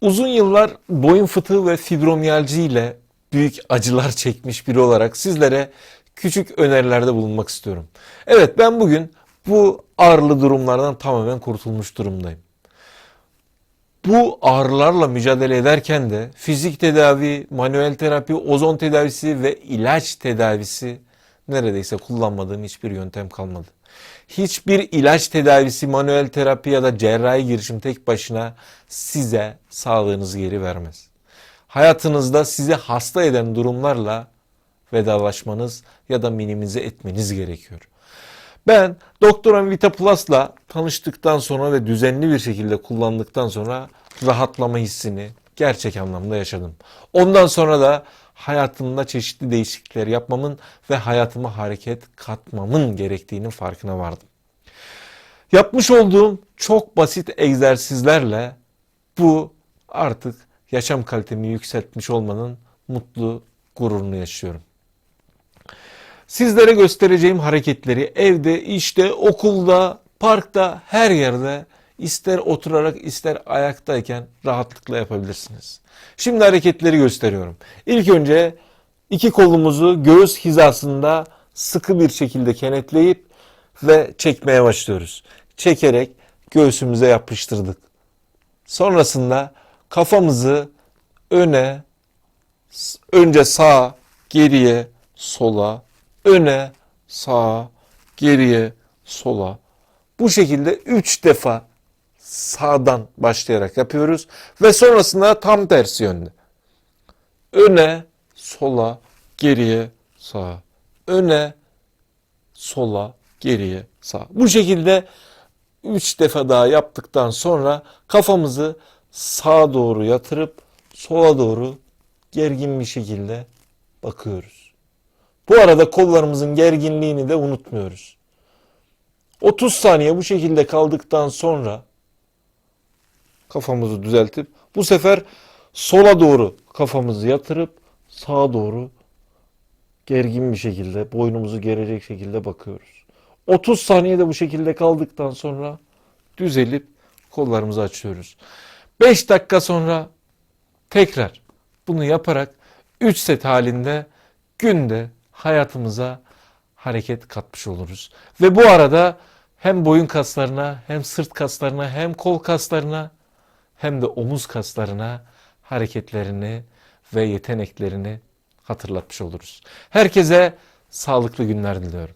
Uzun yıllar boyun fıtığı ve fibromiyalji ile büyük acılar çekmiş biri olarak sizlere küçük önerilerde bulunmak istiyorum. Evet ben bugün bu ağrılı durumlardan tamamen kurtulmuş durumdayım. Bu ağrılarla mücadele ederken de fizik tedavi, manuel terapi, ozon tedavisi ve ilaç tedavisi neredeyse kullanmadığım hiçbir yöntem kalmadı. Hiçbir ilaç tedavisi, manuel terapi ya da cerrahi girişim tek başına size sağlığınızı geri vermez. Hayatınızda sizi hasta eden durumlarla vedalaşmanız ya da minimize etmeniz gerekiyor. Ben Doktor Vita Plus'la tanıştıktan sonra ve düzenli bir şekilde kullandıktan sonra rahatlama hissini gerçek anlamda yaşadım. Ondan sonra da hayatımda çeşitli değişiklikler yapmamın ve hayatıma hareket katmamın gerektiğinin farkına vardım. Yapmış olduğum çok basit egzersizlerle bu artık yaşam kalitemi yükseltmiş olmanın mutlu gururunu yaşıyorum. Sizlere göstereceğim hareketleri evde, işte, okulda, parkta, her yerde ister oturarak ister ayaktayken rahatlıkla yapabilirsiniz. Şimdi hareketleri gösteriyorum. İlk önce iki kolumuzu göğüs hizasında sıkı bir şekilde kenetleyip ve çekmeye başlıyoruz. Çekerek göğsümüze yapıştırdık. Sonrasında kafamızı öne, önce sağa, geriye, sola, öne, sağa, geriye, sola. Bu şekilde 3 defa sağdan başlayarak yapıyoruz ve sonrasında tam tersi yönde. Öne, sola, geriye, sağa. Öne, sola, geriye, sağa. Bu şekilde 3 defa daha yaptıktan sonra kafamızı sağa doğru yatırıp sola doğru gergin bir şekilde bakıyoruz. Bu arada kollarımızın gerginliğini de unutmuyoruz. 30 saniye bu şekilde kaldıktan sonra kafamızı düzeltip bu sefer sola doğru kafamızı yatırıp sağa doğru gergin bir şekilde boynumuzu gerecek şekilde bakıyoruz. 30 saniyede bu şekilde kaldıktan sonra düzelip kollarımızı açıyoruz. 5 dakika sonra tekrar bunu yaparak 3 set halinde günde hayatımıza hareket katmış oluruz. Ve bu arada hem boyun kaslarına hem sırt kaslarına hem kol kaslarına hem de omuz kaslarına hareketlerini ve yeteneklerini hatırlatmış oluruz. Herkese sağlıklı günler diliyorum.